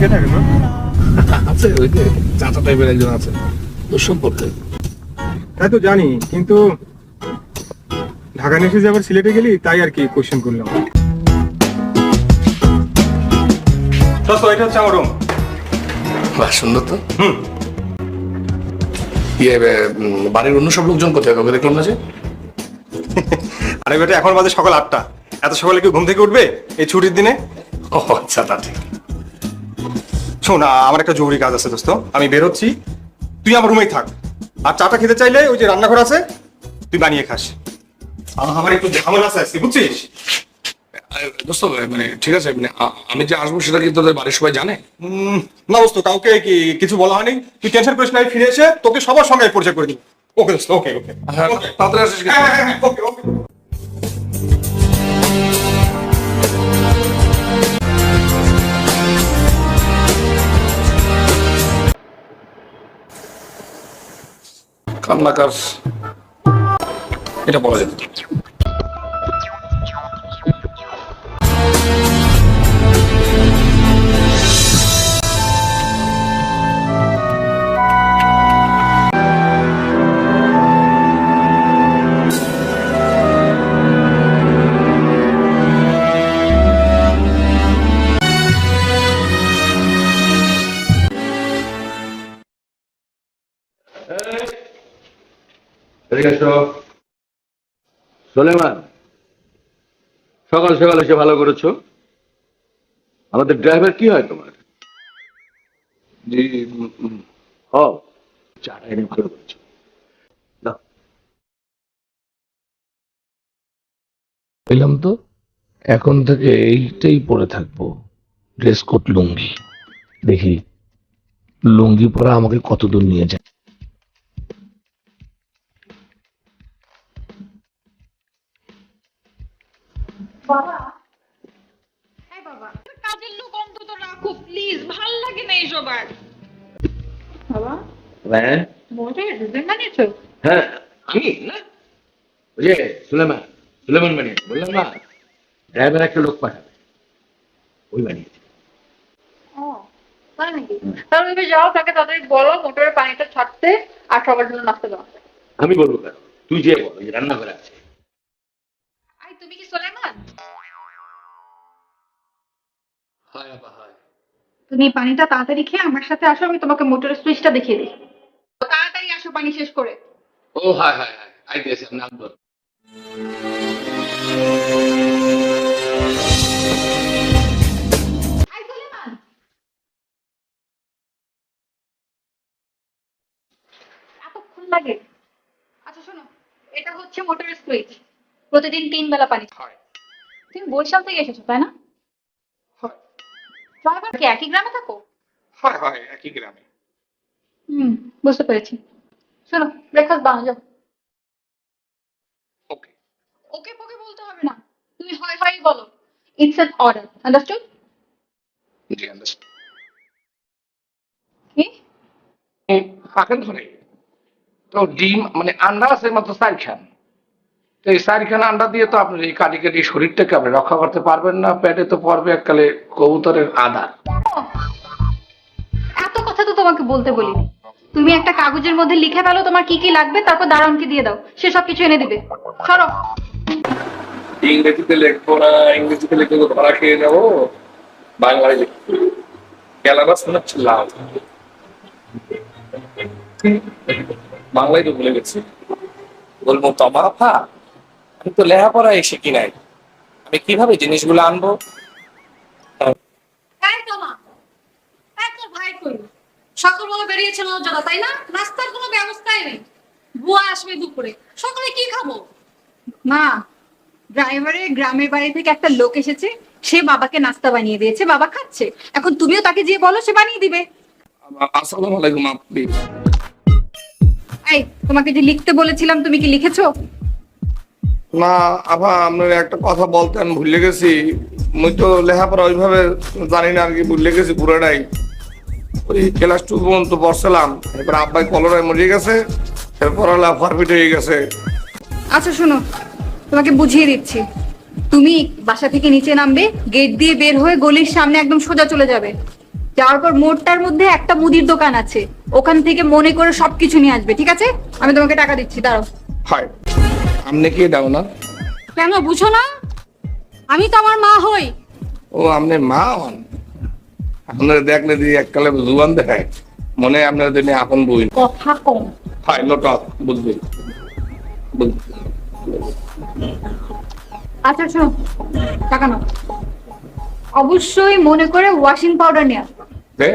কে থাকে আছে ওই যে চাচা টাইপের একজন আছে। তোর সম্পর্কে। তাই তো জানি কিন্তু ঢাকা নিয়ে এসে যে আবার সিলেটে গেলি তাই আর কি কোশ্চেন করলাম। দোস্ত এটা হচ্ছে আমার রুম বাহ সুন্দর তো। হুম। ইয়ে উম, বাড়ির অন্য সব লোকজন কোথায়? কাউকে দেখলাম না যে? আরে বেটা এখন বাজে সকাল আটটা। এত সকালে কেউ ঘুম থেকে উঠবে এই ছুটির দিনে? ও আচ্ছা তা ঠিক। শোন আ- আমার একটা জরুরি কাজ আছে দোস্ত। আমি বেরোচ্ছি। তুই আমার রুমেই থাক। আর চাটা খেতে চাইলে ওই যে রান্নাঘর আছে তুই বানিয়ে খাস। আ- আমার একটু ঝামেলা আছে আজকে বুঝছিস? আরে, দোস্ত মানে ঠিক আছে মানে আ- আমি যে আসব সেটা কি তোদের বাড়ির সবাই জানে? উম, না দোস্ত কাউকে কি কিছু বলা হয়নি। তুই টেনশন করিস না আমি ফিরে এসে তোকে সবার সঙ্গে পরিচয় করে দিবি। ওকে দোস্ত ওকে ওকে। হ্যাঁ তাড়াতাড়ি আসিস কিন্তু। হ্যাঁ, হ্যাঁ, ওকে ওকে। কান্নাকার। এটা বলা যেত সোলেমান সকাল সকাল এসে ভালো করেছ। আমাদের ড্রাইভার কি হয় তোমার? জি চাটা এনে ভালো করেছ। পেলাম তো এখন থেকে এইটাই পরে থাকব। Dress coat lungi. দেখি লুঙ্গি পরা আমাকে কত দূর নিয়ে যায়। বাবা হ্যাঁ বাবা। কাজের লোক অন্তত রাখো প্লিজ ভালো লাগে না এইসব আর। বাবা হ্যাঁ? বানিয়েছো? হ্যাঁ আমি না? ওই যে সুলেমান সুলেমান বানিয়েছে বললাম না ড্রাইভার একটা লোক পাঠাবে ওই বানিয়েছে। ও তাই নাকি? তাহলে এবার যাও তাকে তাড়াতাড়ি বলো মোটরের পানিটা ছাড়তে আর সবার জন্য নাস্তা দাও আমি বলব কেন? তুই যে বল ওই রান্নাঘরে আছে। তুমি কি সোলেমান? হায় আপা হায়। তুমি পানিটা তাড়াতাড়ি খেয়ে আমার সাথে আসো আমি তোমাকে মোটরের সুইচটা দেখিয়ে দিই। তাড়াতাড়ি আসো পানি শেষ করে। ও হায় হায় হায়। আইতেছি আমি আসবেন প্রতিদিন তিন বেলা পানি তুমি বরিশাল থেকে এসেছ তাই না? ড্রাইভার কি একই গ্রামে থাকো? হায় হায় একই গ্রামে। হুম বুঝতে পেরেছি। শোনো ব্রেকফাস্ট বানাও যাও। ওকে। ওকে পোকে বলতে হবে না। তুমি হয় হয় বলো। ইটস অ্যান অর্ডার আন্ডারস্টুড জি আন্দাজ কি? ধরে। তো ডিম মানে আন্ডা আছে মাত্র চারখান তো এই চারখান আন্ডা দিয়ে তো আপনার এই কাটি কাটি শরীরটাকে আপনি রক্ষা করতে পারবেন না পেটে তো পড়বে এককালে কবুতরের আদার। ও, এত কথা তো তোমাকে বলতে বলিনি। তুমি একটা কাগজের মধ্যে লিখে ফেলো তোমার কি কি লাগবে তারপর দারোয়ানকে দিয়ে দাও সে সব কিছু এনে দিবে। সরো। ইংরেজিতে লিখব না ইংরেজিতে লিখলে তো ধরা খেয়ে যাব বাংলায় লিখব। মনে হচ্ছে লাউ বাংলায় তো ভুলে গেছি। বলব তমাফা আমি তো লেখাপড়ায় শিখি নাই? আমি কীভাবে জিনিসগুলো আনব? এই তোমা এই তোর ভাই কই? সকালবেলা বেরিয়েছিল যারা তাই না? নাস্তার কোনো ব্যবস্থাই নেই। বুয়া আসবে দুপুরে সকালে কি খাব? মা ড্রাইভারের গ্রামের বাড়ি থেকে একটা লোক এসেছে সে বাবাকে নাস্তা বানিয়ে দিয়েছে বাবা খাচ্ছে। এখন তুমিও তাকে যে বলো সে বানিয়ে দিবে। আসসালামু আলাইকুম আপনি এই তোমাকে যে লিখতে বলেছিলাম তুমি কি লিখেছো? না আভা আপনার একটা কথা বলতে আমি ভুলে গেছি। মুই তো লেখাপড়া ওইভাবে জানি না আর কি ভুলে গেছি পুরোটাই। ওই ক্লাস টু পর্যন্ত পড়ছিলাম এরপর আব্বাই কলরায় মরে গেছে এরপর হলো ফরফিট হয়ে গেছে। আচ্ছা শোনো তোমাকে বুঝিয়ে দিচ্ছি। তুমি বাসা থেকে নিচে নামবে গেট দিয়ে বের হয়ে গলির সামনে একদম সোজা চলে যাবে। যাওয়ার পর মোড়টার মধ্যে একটা মুদির দোকান আছে। ওখান থেকে মনে করে সবকিছু নিয়ে আসবে ঠিক আছে? আমি তোমাকে টাকা দিচ্ছি দাঁড়াও। হয়। আপনি কি দাও না। কেন বুঝো না? আমি তো আমার মা হই। ও আপনি মা হন? আপনার দেখলে দিয়ে এককালে জুয়ান দেখায় মনে হয় আপনার জন্য আপন বই কথা কম। হয় নোটক বুঝবি। বুঝবি আচ্ছা শোনো টাকা নাও। অবশ্যই মনে করে ওয়াশিং পাউডার নিয়ে আসবে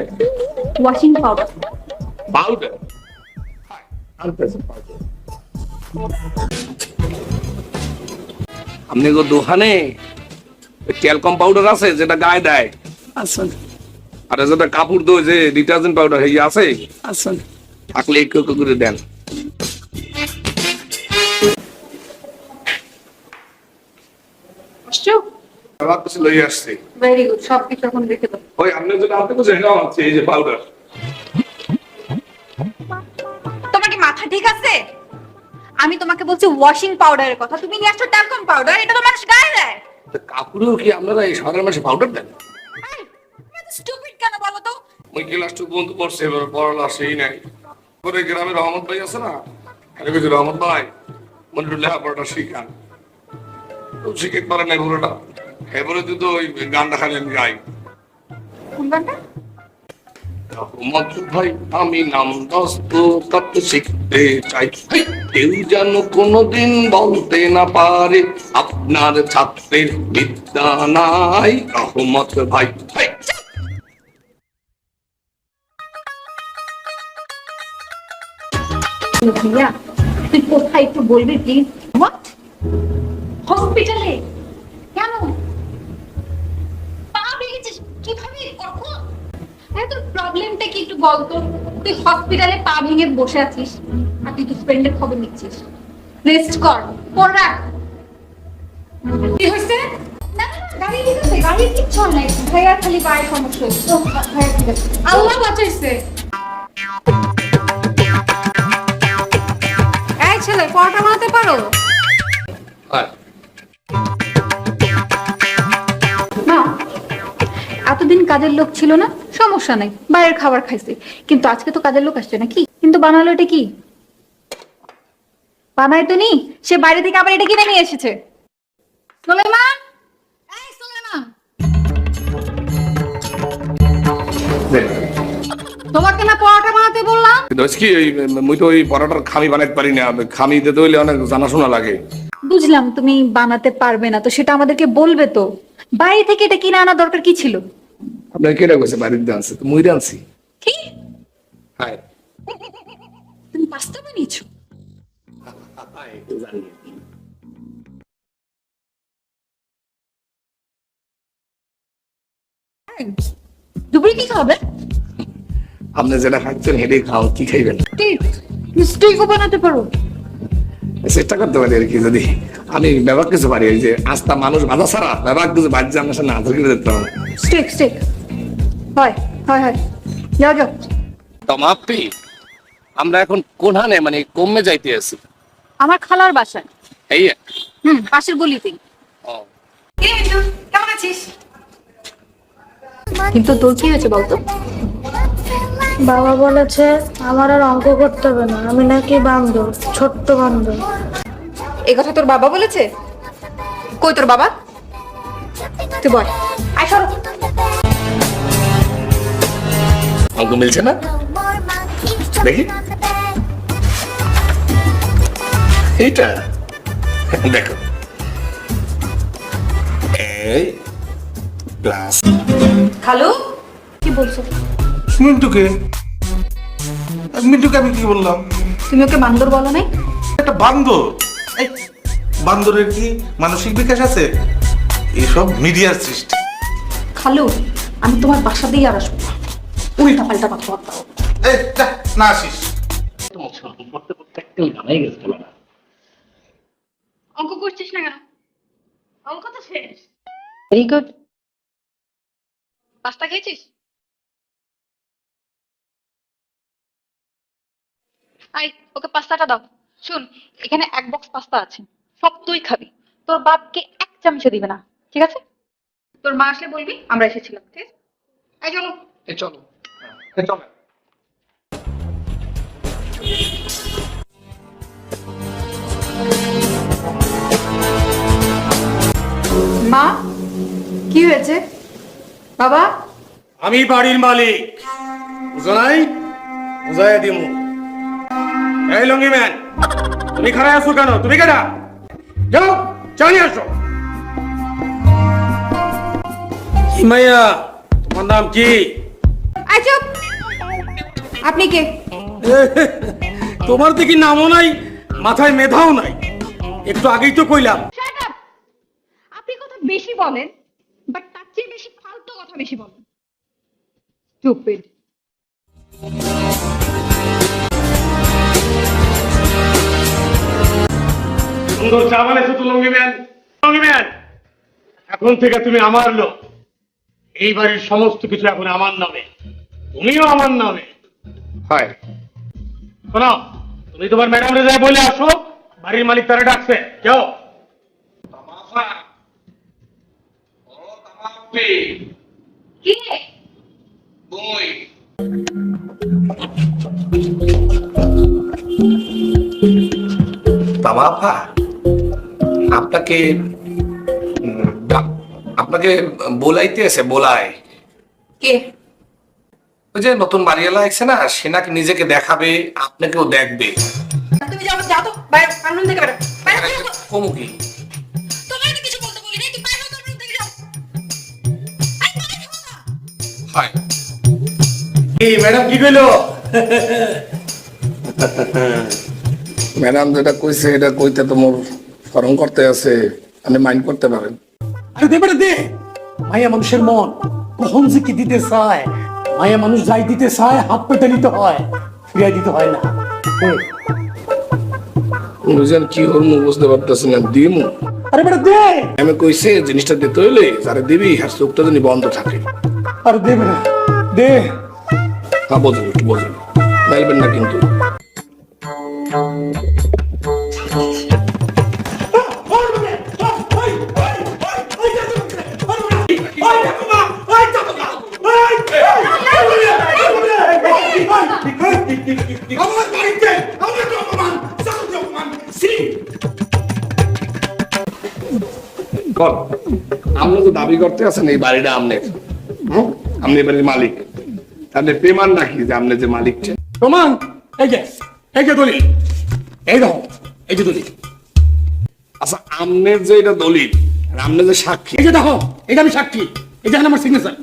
ওয়াশিং পাউডার পাউডার পাউডার আপনি গো দোকানে ক্যালকম পাউডার আছে যেটা গায়ে দেয়? আচ্ছা আর যেটা কাপড় দো যে ডিটারজেন্ট পাউডার এই আছে? আচ্ছা থাকলে একটু একটু করে দেন। আসছো? আমার কাছে লই আসছি। ভেরি গুড সবকিছু এখন রেখে দাও। ওই আপনি তো জেনে আছে এই যে পাউডার আমি তোমাকে বলছি ওয়াশিং পাউডারের কথা। তুমি নিয়ে আসছো ট্যালকম পাউডার এটা তো মানুষ গায়ে দেয়। কাপড়েও কি আপনারা এই শহরের মাসে পাউডার দেন? স্টুপিড কেন বলো তো? ওই ক্লাস টু পর্যন্ত পড়ছে এবার পড়ালা সেই নাই। পরে গ্রামের রহমত ভাই আছে না? আরে কিছু রহমত ভাই মনে একটু লেখাপড়াটা শিখান। তো শিখে পারে নাই পুরোটা। এবারে তুই তো ওই গানটা খালি আমি গাই। কোন গানটা? রহমত ভাই, আমি নাম দস্ত তত্ত্ব শিখতে চাই। কেউ যেন কোনোদিন বলতে না পারে, আপনার ছাত্রের বিদ্যা নাই। রহমত ভাই। ভাইয়া, তুই কোথায় একটু বলবি প্লিজ হসপিটালে কেন? কীভাবে? তোর প্রবলেমটা কি একটু বলতো তুই হসপিটালে পা ভেঙে বসে আছিস। আর তুই তোর ফ্রেন্ডের খবর নিচ্ছিস। রেস্ট কর পর রাখ। কি হয়েছে? না না, না, গাড়ি ঠিক আছে গাড়ির কিচ্ছু নাই। ভাইয়ার খালি পায়ের সমস্যা হয়েছে। ভাইয়া ঠিক আছে। আল্লাহ বাঁচাইছে। এই ছেলে পরোটা বানাতে পারো? হয়। এতদিন কাজের লোক ছিল না? সমস্যা নাই বাইরের খাবার খাইছে। কিন্তু আজকে তো কাজের লোক আসছে নাকি? কিন্তু বানালো এটা কি? বানায় তো নি সে বাইরে থেকে আবার এটা কিনে নিয়ে এসেছে। সুলেমান? এই সুলেমান! তোমাকে না পরোটা বানাতে বললাম? দোষ কি ওই মুই তো ওই পরোটার খামি বানাইতে পারি না খামি দিতে হইলে অনেক জানাশোনা লাগে। বুঝলাম তুমি বানাতে পারবে না তো সেটা আমাদেরকে বলবে তো। বাইরে থেকে এটা কিনে আনা দরকার কি ছিল? আপনার কেটা কইছে বাড়িতে আনছে তো মুই আনছি কি হ্যাঁ তুমি পাস্তা বানিয়েছো দুপুরে কি খাবে আপনি যেটা খাচ্ছেন হেঁটেই খাও কি খাইবেন স্টেক স্টেকও বানাতে পারো চেষ্টা করতে পারি আর কি যদি আমি ব্যবহার কিছু পারি যে আস্তা মানুষ বাধা ছাড়া ব্যবহার কিছু বাড়িতে আমার সামনে আধার কিনে দিতে হবে স্টেক স্টেক হয় হয় হয়। যাও যাও। তমাপ্পি আমরা এখন কোনখানে মানে কমে যাইতে আছি? আমার খালার বাসায়। এই হুম পাশের গলিতেই। ও। কেমন আছিস? কিন্তু তোর কি হয়েছে বলতো? বাবা বলেছে আমার আর অঙ্ক করতে হবে না আমি নাকি বান্ধব ছোট্ট বান্ধব এ কথা তোর বাবা বলেছে? কই তোর বাবা? তুই বল। আয় সরো। অঙ্ক মিলছে না। দেখি। এইটা। দেখো। এই প্লাস খালু? কি বলছো? মিন্টুকে। মিন্টুকে আমি কি বললাম? তুমি ওকে বান্দর বলো নাই? একটা বান্দর। এই বান্দরের কি মানসিক বিকাশ আছে? এসব মিডিয়ার সৃষ্টি। খালু আমি তোমার বাসা দিয়ে আর আসব না। উল্টা পাল্টা কথাবার্তা বলো। এই যা, না আসিস। পড়তে পড়তে একদম জানাই গেছে না অঙ্ক করছিস না কেন? অঙ্ক তো শেষ। ভেরি গুড পাস্তা খেয়েছিস? আই ওকে পাস্তাটা দাও। শুন এখানে এক বক্স পাস্তা আছে। সব তুই খাবি। তোর বাপকে এক চামচে দিবে না। ঠিক আছে? তোর মা আসলে বলবি আমরা এসেছিলাম ঠিক আছে? আই চলো। এই চলো। হ্যাঁ, চল। মা কি হয়েছে? বাবা? আমি বাড়ির মালিক। বুঝো নাই বুঝাই দিমু। এই লঙ্গি ম্যান তুমি খারাপ আছো কেন? তুমি কেডা? যাও চালি আসো। কি মাইয়া তোমার নাম কি? আই চুপ! আপনি কে? তোমার দেখি নামও নাই মাথায় মেধাও নাই। একটু আগেই তো কইলাম। Shut আপনি কথা বেশি বলেন বাট তার চেয়ে বেশি ফালতু কথা বেশি বলেন। স্টুপিড সুন্দর চা বানাইছো তো লঙ্গি ম্যান লঙ্গি ম্যান এখন থেকে তুমি আমার লোক। এই বাড়ির সমস্ত কিছু এখন আমার নামে। তুমিও আমার নামে। হয়। শোনো তুমি তোমার ম্যাডাম রে বলে আসো বাড়ির মালিক তারা ডাকছে। যাও কি? বাবা আপনাকে আপনাকে বোলাইতে আছে বোলায় কে? ওই যে নতুন বাড়িওয়ালা আছে না সে নাকি নিজেকে দেখাবে আপনাকেও দেখবে। তুমি যাও যাও তো বাইরে থেকে বেরো। বাইরে কিছু বলতে বলি নাই তুমি বাইরে থেকে যাও। হয়। এই ম্যাডাম কি কইলো? ম্যাডাম যেটা কইছে এটা কইতে তো মোর স্মরণ করতে আছে আপনি মাইন্ড করতে পারেন। আরে দে বেটা দে। মায়া মানুষের মন। কখন যে কি দিতে চায় মায়া মানুষ যাই দিতে চায় হাত পেতে নিতে হয় ফিরিয়ে দিতে হয় না। বুঝলেন কি হরমু বুঝতে পারতেছি না দিম আরে বেটা দে। আমি কইছে জিনিসটা দিতে হইলে যারা দিবি আর চোখটা যেন বন্ধ থাকে। আরে দে বেটা দে। হ্যাঁ বোঝেন একটু না কিন্তু। কর আপনি তো দাবি করতে আছেন এই বাড়িটা আমনের হুম? আপনি বাড়ির মালিক। তাহলে পেমান নাকি যে আপনি যে মালিক? প্রমাণ এই যে এই যে দলিল। এই দেখো এই যে দলিল। আচ্ছা আমনের যে এটা দলিল যে সাক্ষী। এই যে দেখো এটা আমি সাক্ষী। এটা আমার সিগনেচার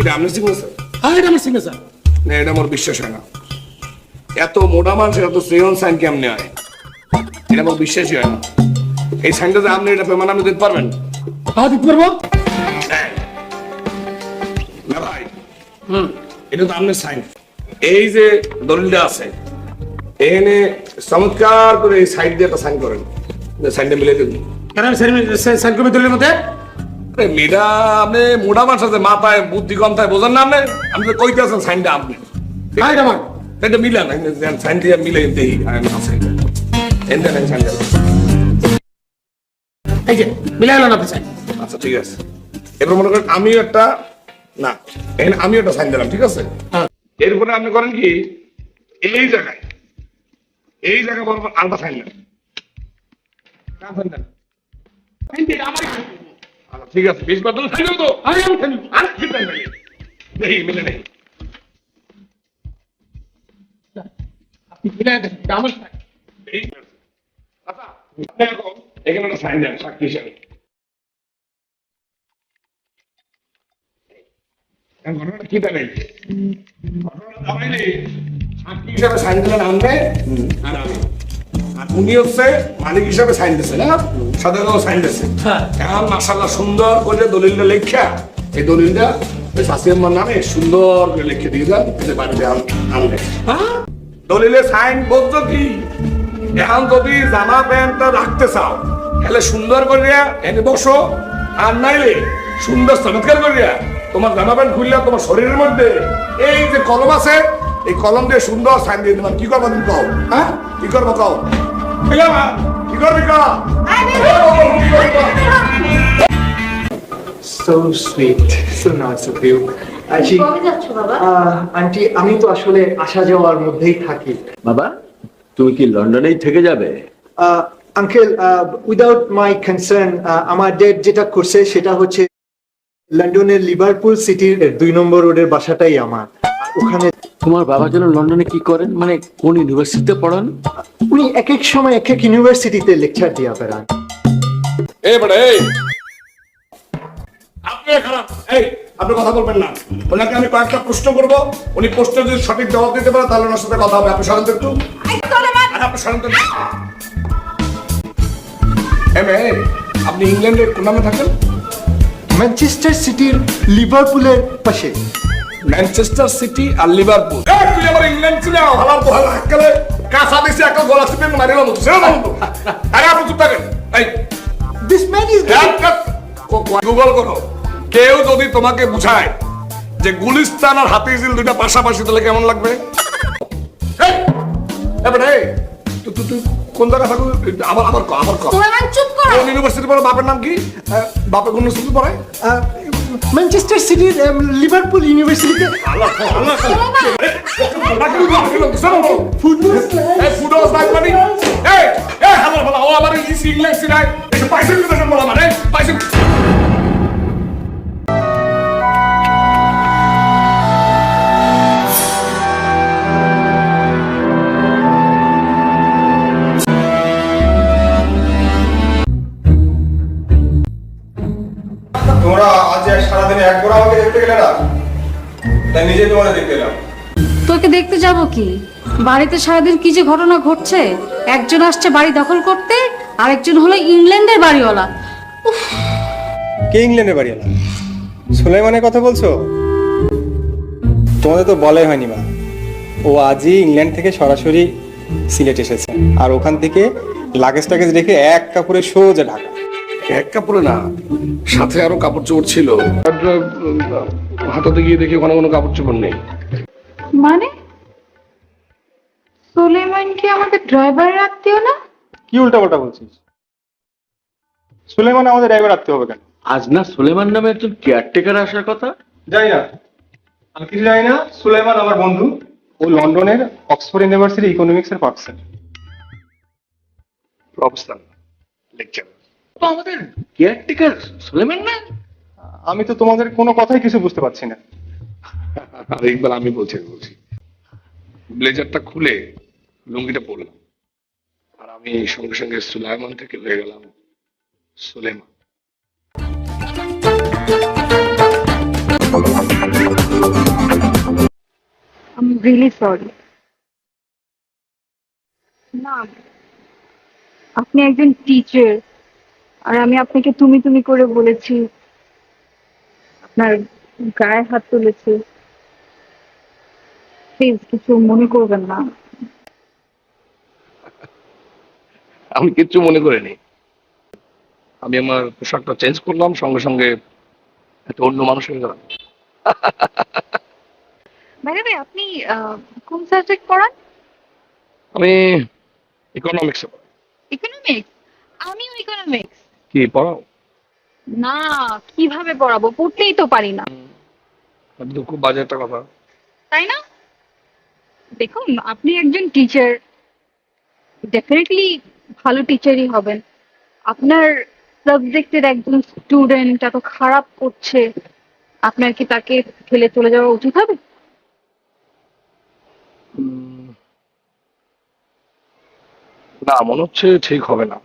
এটা আমনের সিগনেচার হ্যাঁ এটা আমার সিগনেচার না এটা আমার বিশ্বাস হয় না। এত মোটা মানুষ এত শ্রেয়ন সাইন কেমনে হয়? এটা আমার বিশ্বাসই হয় না। এই সাইনটা যে আপনি এটা পেমান আপনি দিতে পারবেন? হ্যাঁ। না ভাই। হুম। এটা তো আপনার সাইন এই যে দলিলটা আছে এখানে চমৎকার করে এই সাইড দিয়ে একটা সাইন করেন। সাইনটা মিলে দিন। কেন আমি সাইন করবি দলিলের মধ্যে? মেয়েটা আপনি মোটা মানুষ আছে মাথায় বুদ্ধি কম থাকে বোঝেন না আপনি? আপনি কইতে আছেন সাইনটা আপনি। এটা আমার। মিলান সাইন দিয়ে মিলে দেখি আমি আছে। এনতে সাইন এই যে মিলাই আপনি সাইন আচ্ছা ঠিক আছে। এবার মনে করেন আমিও একটা না এখানে আমিও একটা সাইন দিলাম ঠিক আছে? হ্যাঁ। এরপরে আপনি করেন কি এই জায়গায় এই জায়গায় বরাবর আলাদা সাইন দেন ঠিক আছে বিশ বার সাইন তো আমি আর মিলে নেই। আছে। আচ্ছা আপনি এখন এখানে একটা সাইন দেন সাক্ষী হিসাবে। ঘটনাটা কি দাঁড়াই ঘটনাটা দাঁড়াইলে সাক্ষী হিসাবে সাইন দিলেন আনবে আর আমি আর উনি হচ্ছে মালিক হিসাবে সাইন দিচ্ছে না সাধারণ সাইন দিচ্ছে হ্যাঁ। এখন মাসাল্লাহ সুন্দর করে দলিলটা লেখা। এই দলিলটা ওই শাসি আম্মার নামে সুন্দর করে লিখে দিয়ে দেন যে বাড়িতে আনবে। হ্যাঁ? দলিলে সাইন বলছো কি? এখন যদি জামা প্যান্টটা রাখতে চাও তাহলে সুন্দর করিয়া এনে বসো। আর নাইলে সুন্দর চমৎকার করিয়া তোমার জামা প্যান্ট খুললে তোমার শরীরের মধ্যে এই যে কলম আছে এই কলম দিয়ে সুন্দর সাইন দিয়ে তোমার কি করব তুমি কও? হ্যাঁ? কি করব কও? কি করবি? So sweet, so nice of you. আহ, আন্টি আমি তো আসলে আসা যাওয়ার মধ্যেই থাকি। বাবা তুমি কি লন্ডনেই থেকে যাবে? আঙ্কেল উইদাউট মাই কনসার্ন আমার ডেট যেটা করছে সেটা হচ্ছে লন্ডনের লিভারপুল সিটির দুই নম্বর রোডের বাসাটাই আমার। ওখানে তোমার বাবা যেন লন্ডনে কি করেন? মানে কোন ইউনিভার্সিটিতে পড়ান? উনি এক এক সময় এক এক ইউনিভার্সিটিতে লেকচার দিয়া বেড়ান। এই বেটা এই। আপনি খারাপ এই আপনি কথা বলবেন না। ওনাকে আমি কয়েকটা প্রশ্ন করব। উনি প্রশ্নের যদি সঠিক জবাব দিতে পারে তাহলে ওনার সাথে কথা হবে। আপনি সরেন তো একটু। আপনি সরেন তো একটু। এই মেয়ে, আপনি ইংল্যান্ডের কোন নামে থাকেন? ম্যানচেস্টার সিটির লিভারপুলের পাশে। ম্যানচেস্টার সিটি আর লিভারপুল তুই আবার ইংল্যান্ড ছিল হালার তো হালা কাঁচা দিছে একটা গলা চিপে মারিলাম তো সেরকম তো আরে আপনি চুপ থাকেন। এই। দিস ম্যান ইজ গুগল করো। কেউ যদি তোমাকে বুঝায় যে গুলিস্তান আর হাতিঝিল দুইটা পাশাপাশি তাহলে কেমন লাগবে? এই, এবারে তুই- তুই কোন জায়গায় থাকো? আবার আবার কর আবার কর সুলেমান চুপ করো। কোন ইউনিভার্সিটি পড়ে বাপের নাম কি? আহ, বাপের কোন ইউনিভার্সিটি পড়ে ম্যানচেস্টার সিটির লিভারপুল ইউনিভার্সিটিতে মানে। হালার বলা ও আমার ইংলিশ ইংলিশ নাই এসে পয়সা দিতে বলা মানে পয়সা তোমরা আজ এক সারাদিনে আমাকে দেখতে গেলে না? তাই নিজে তোমাদের দেখতে এলাম। তোকে দেখতে যাব কি? বাড়িতে সারাদিন কি যে ঘটনা ঘটছে? একজন আসছে বাড়ি দখল করতে আরেকজন হলো ইংল্যান্ডের বাড়িওয়ালা। কে ইংল্যান্ডের বাড়ি এলাম সুলাইমানের কথা বলছো? তোমাদের তো বলাই হয়নি মা। ও আজই ইংল্যান্ড থেকে সরাসরি সিলেট এসেছে। আর ওখান থেকে লাগেজ টাগেজ রেখে এক কাপড়ে সোজা ঢাকা। এক কাপড়ে না সাথে আরও কাপড় চোপড় ছিল। হাতাতে গিয়ে দেখি ওখানে কোনো কাপড় চোপড় নেই। মানে? সুলেমান কি আমাদের ড্রাইভার রাখতেও না? কি উল্টাপাল্টা বলছিস? সুলাইমান আমাদের ড্রাইভার রাখতে হবে কেন? আজ না সুলেমান নামে একজন কেয়ারটেকার আসার কথা? জানি না। আমি কিছু জানি না সুলাইমান আমার বন্ধু। ও লন্ডনের অক্সফোর্ড ইউনিভার্সিটি ইকোনমিক্স এর পার্সন প্রফেসর লেকচার আমাদের কেয়ারটেকার সুলেমান না? আমি তো তোমাদের কোনো কথাই কিছু বুঝতে পারছি না। আর একবার আমি বলছি আমি বলছি। ব্লেজারটা খুলে লুঙ্গিটা পরলাম। আর আমি সঙ্গে সঙ্গে সুলাইমান থেকে হয়ে গেলাম সুলেমান। আই রিয়েলি সরি না আপনি একজন টিচার আর আমি আপনাকে তুমি তুমি করে বলেছি। আপনার গায়ে হাত তুলেছি। প্লিজ কিছু মনে করবেন না। আমি কিচ্ছু মনে করিনি। আমি আমার পোশাকটা চেঞ্জ করলাম সঙ্গে সঙ্গে একটা অন্য মানুষ হয়ে গেলাম। ভাই আপনি কোন সাবজেক্ট পড়ান? আমি ইকোনমিক্সে ইকোনমিক্স আমিও ইকোনমিক্স কি পড়াও? না কীভাবে পড়াবো? পড়তেই তো পারি না। খুব বাজে একটা কথা। তাই না? দেখুন আপনি একজন টিচার ডেফিনেটলি ভালো টিচারই হবেন। আপনার সাবজেক্টের একজন স্টুডেন্ট এত খারাপ করছে আপনার কি তাকে ফেলে চলে যাওয়া উচিত হবে? না মনে হচ্ছে ঠিক হবে না।